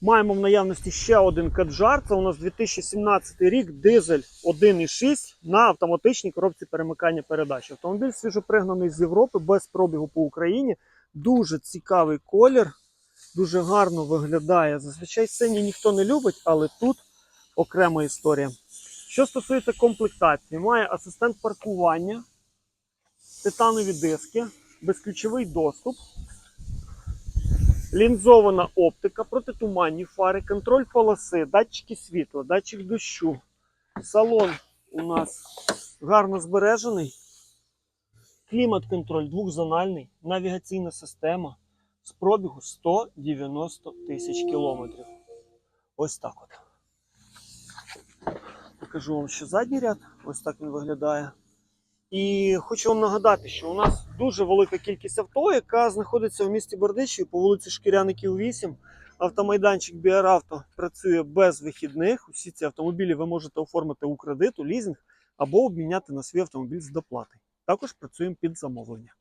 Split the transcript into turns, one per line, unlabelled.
Маємо в наявності ще один каджар. Це у нас 2017 рік, дизель 1,6 на автоматичній коробці перемикання передач. Автомобіль свіжопригнаний з Європи без пробігу по Україні. Дуже цікавий колір, дуже гарно виглядає. Зазвичай синій ніхто не любить, але тут окрема історія. Що стосується комплектації, має асистент паркування, титанові диски, безключовий доступ, лінзована оптика, протитуманні фари, контроль полоси, датчики світла, датчик дощу. Салон у нас гарно збережений. Клімат-контроль двохзональний, навігаційна система з пробігу 190 тисяч кілометрів. Ось так от. Покажу вам ще задній ряд. Ось так він виглядає. І хочу вам нагадати, що у нас дуже велика кількість авто, яка знаходиться в місті Бердичі по вулиці Шкіряників 8. Автомайданчик Біаравто працює без вихідних. Усі ці автомобілі ви можете оформити у кредит, у лізинг або обміняти на свій автомобіль з доплати. Також працюємо під замовлення.